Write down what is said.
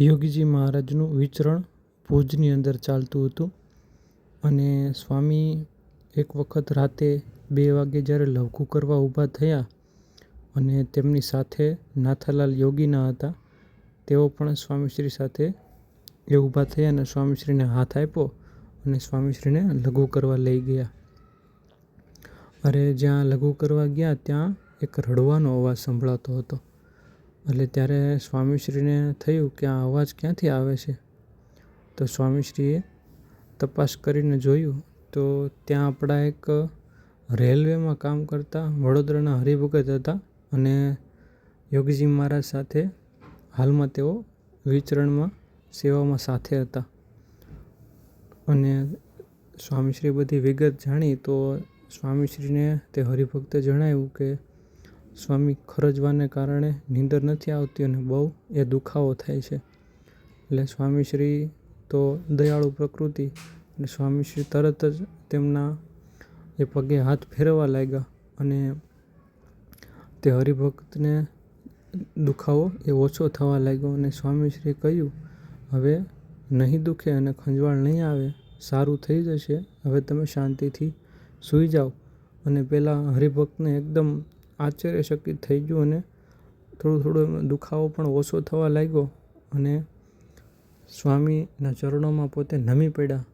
યોગીજી મહારાજનું વિચરણ ભુજની અંદર ચાલતું હતું અને સ્વામી એક વખત રાતે બે વાગે જ્યારે લવકું કરવા ઊભા થયા અને તેમની સાથે નાથાલાલ યોગીના હતા, તેઓ પણ સ્વામીશ્રી સાથે એ ઊભા થયા અને સ્વામીશ્રીને હાથ આપ્યો અને સ્વામીશ્રીને લઘુ કરવા લઈ ગયા. અરે જ્યાં લઘુ કરવા ગયા ત્યાં એક રડવાનો અવાજ સંભળાતો હતો. એટલે ત્યારે સ્વામીશ્રીને થયું કે આ અવાજ ક્યાંથી આવે છે? તો સ્વામીશ્રીએ તપાસ કરીને જોયું તો ત્યાં આપણા એક રેલવેમાં કામ કરતા વડોદરાના હરિભગત હતા અને યોગીજી મહારાજ સાથે હાલમાં તેઓ વિચરણમાં સેવામાં સાથે હતા. અને સ્વામીશ્રી બધી વિગત જાણી તો સ્વામીશ્રીને તે હરિભક્તે જણાવ્યું કે સ્વામી ખરજવાને કારણે નીંદર નથી આવતી અને બહુ એ દુખાવો થાય છે. એટલે સ્વામીશ્રી તો દયાળુ પ્રકૃતિ અને સ્વામીશ્રી તરત જ તેમના એ પગે હાથ ફેરવવા લાગ્યા અને તે હરિભક્તને દુખાવો એ ઓછો થવા લાગ્યો અને સ્વામીશ્રીએ કહ્યું, હવે નહીં દુખે અને ખંજવાળ નહીં આવે, સારું થઈ જશે. હવે તમે શાંતિથી સૂઈ જાઓ. અને પેલા હરિભક્તને એકદમ આશ્ચર્યચકિત થઈ ગયું અને થોડું થોડું દુખાવો પણ ઓછો થવા લાગ્યો અને સ્વામીના ચરણોમાં પોતે નમી પડ્યા.